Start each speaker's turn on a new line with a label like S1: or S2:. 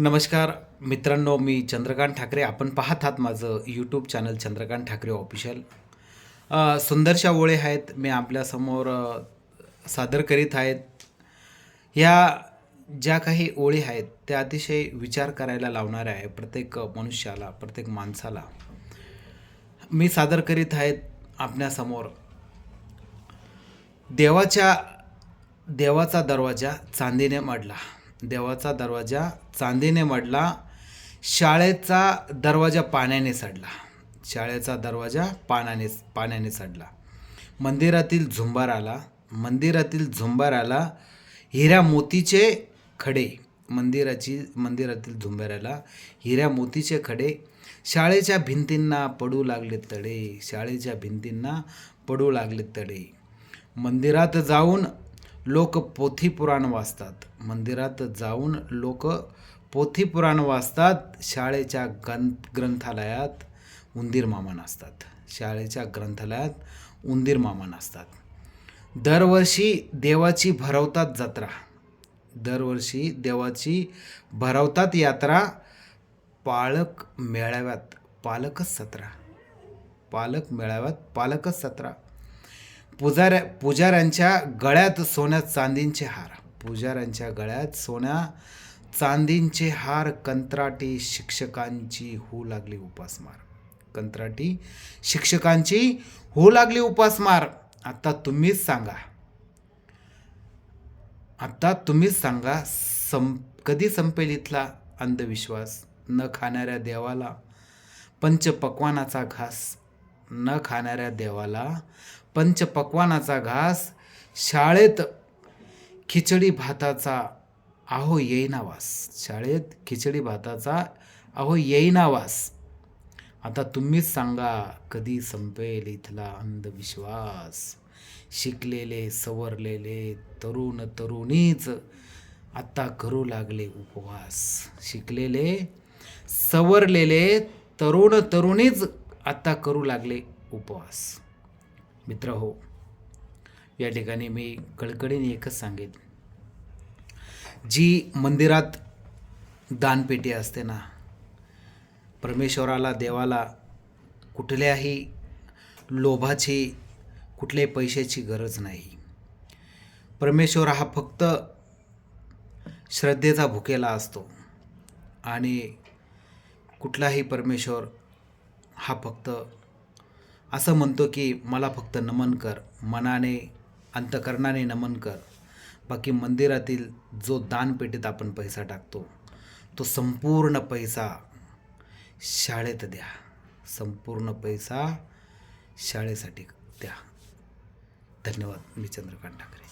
S1: नमस्कार मित्रांनो मी चंद्रकांत ठाकरे. आपण पाहत आहात माझं YouTube channel Chandrakant Thackeray official सुंदरशा ओळी आहेत. मी आपल्यासमोर सादर करीत आहेत. ह्या ज्या काही ओळी आहेत त्या अतिशय विचार करायला लावणाऱ्या आहे प्रत्येक मनुष्याला प्रत्येक माणसाला. मी सादर करीत आहेत आपल्यासमोर देवाच्या देवाचा दरवाजा चांदीने मडला. देवाचा दरवाजा चांदीने मडला शाळेचा दरवाजा पाण्याने सडला. शाळेचा दरवाजा पाण्याने पाण्याने सडला. मंदिरातील झुंबाराला मंदिरातील झुंबाराला हिऱ्या मोतीचे खडे. मंदिराची मंदिरातील झुंबाराला हिऱ्या मोतीचे खडे. शाळेच्या भिंतींना पडू लागले तडे. शाळेच्या भिंतींना पडू लागले तडे. मंदिरात जाऊन लोक पोथी पुराण वाचतात. मंदिरात जाऊन लोक पोथी पुराण वाचतात. शाळेच्या गं ग्रंथालयात उंदीर मामा नाचतात. शाळेच्या ग्रंथालयात उंदीर मामा नाचतात. दरवर्षी देवाची भरवतात जत्रा. दरवर्षी देवाची भरवतात यात्रा. पालक मेळाव्यात पालकच सतरा. पालक मेळाव्यात पालकच सतरा. पुजाऱ्या पुजाऱ्यांच्या गळ्यात सोन्या चांदींचे हार. पुजाऱ्यांच्या गळ्यात सोन्या चांदींचे हार कंत्राटी शिक्षकांची होऊ लागली उपासमार कंत्राटी शिक्षकांची होऊ लागली उपासमार आता तुम्हीच सांगा. आता तुम्हीच सांगा सं कधी संपेल इथला अंधविश्वास? न खाणाऱ्या देवाला पंचपक्वानाचा घास न खाणाऱ्या देवाला पंचपक्वानाचा घास शाळेत खिचडी भाताचा अहो येईना वास शाळेत खिचडी भाताचा अहो येईना वास आता तुम्हीच सांगा कधी संपेल इथला अंधविश्वास? शिकलेले सवरलेले तरुण तरुणीच आत्ता करू लागले उपवास. शिकलेले सवरलेले तरुण तरुणीच आत्ता करू लागले उपवास. मित्र हो या ठिकाणी मी कडकडीने एकच सांगेन. जी मंदिरात दानपेटी असते ना परमेश्वराला देवाला कुठल्याही लोभाची कुठल्याही पैशाची गरज नाही. परमेश्वर हा फक्त श्रद्धेचा भुकेला असतो. आणि कुठलाही परमेश्वर हा फक्त असं म्हणतो की मला फक्त नमन कर मनाने अंतकरणाने नमन कर. बाकी मंदिरातील जो दानपेटीत आपण पैसा टाकतो तो संपूर्ण पैसा शाळेत द्या. संपूर्ण पैसा शाळेसाठी द्या. धन्यवाद मी चंद्रकांत ठाकरे.